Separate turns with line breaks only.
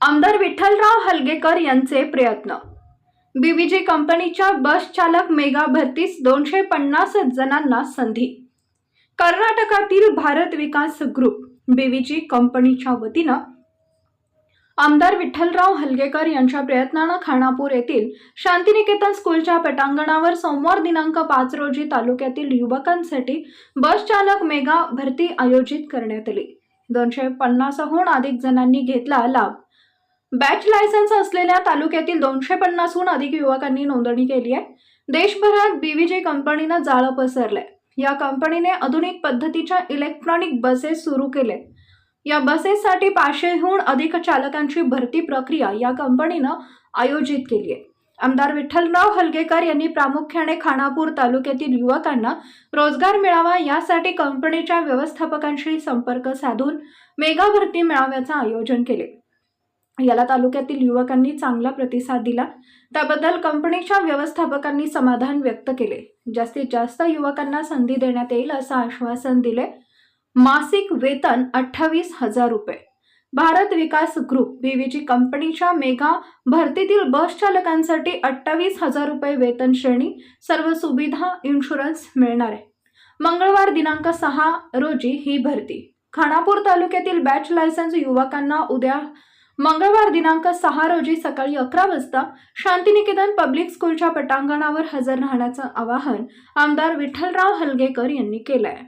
आमदार विठ्ठलराव हलगेकर यांचे प्रयत्न. बीबीजी कंपनीच्या बस चालक मेगा भरतीस दोनशे पन्नास जणांना संधी. कर्नाटकातील भारत विकास ग्रुप बीबीजी कंपनीच्या वतीनं आमदार विठ्ठलराव हलगेकर यांच्या प्रयत्नानं खानापूर येथील शांतिनिकेतन स्कूलच्या पटांगणावर सोमवार दिनांक पाच रोजी तालुक्यातील युवकांसाठी बस चालक मेगा भरती आयोजित करण्यात आली. दोनशे पन्नासहून अधिक जणांनी घेतला लाभ. बॅच लायसन्स असलेल्या तालुक्यातील दोनशे पन्नासहून अधिक युवकांनी नोंदणी केली आहे. देशभरात बीव्हीजे कंपनीनं जाळं पसरलंय. या कंपनीने आधुनिक पद्धतीच्या इलेक्ट्रॉनिक बसेस सुरू केले. या बसेससाठी पाचशेहून अधिक चालकांची भरती प्रक्रिया या कंपनीनं आयोजित केली आहे. आमदार विठ्ठलराव हलगेकर यांनी प्रामुख्याने खानापूर तालुक्यातील युवकांना रोजगार मिळावा यासाठी कंपनीच्या व्यवस्थापकांशी संपर्क साधून मेगा भरती मेळाव्याचं आयोजन केले. याला तालुक्यातील युवकांनी चांगला प्रतिसाद दिला. त्याबद्दल कंपनीच्या व्यवस्थापकांनी समाधान व्यक्त केले. जास्तीत जास्त युवकांना संधी देण्यात येईल असं आश्वासन दिले. मासिक वेतन अठ्ठावीस हजार रुपये. भारत विकास ग्रुप बीव्हीजी कंपनीच्या मेगा भरतीतील बस चालकांसाठी अठ्ठावीस हजार रुपये वेतन श्रेणी सर्व सुविधा इन्शुरन्स मिळणार आहे. मंगळवार दिनांक सहा रोजी ही भरती. खानापूर तालुक्यातील बॅच लायसन्स युवकांना उद्या मंगळवार दिनांक सहा रोजी सकाळी अकरा वाजता शांतिनिकेतन पब्लिक स्कूलच्या पटांगणावर हजर राहण्याचं आवाहन आमदार विठ्ठलराव हलगेकर यांनी केलं आहे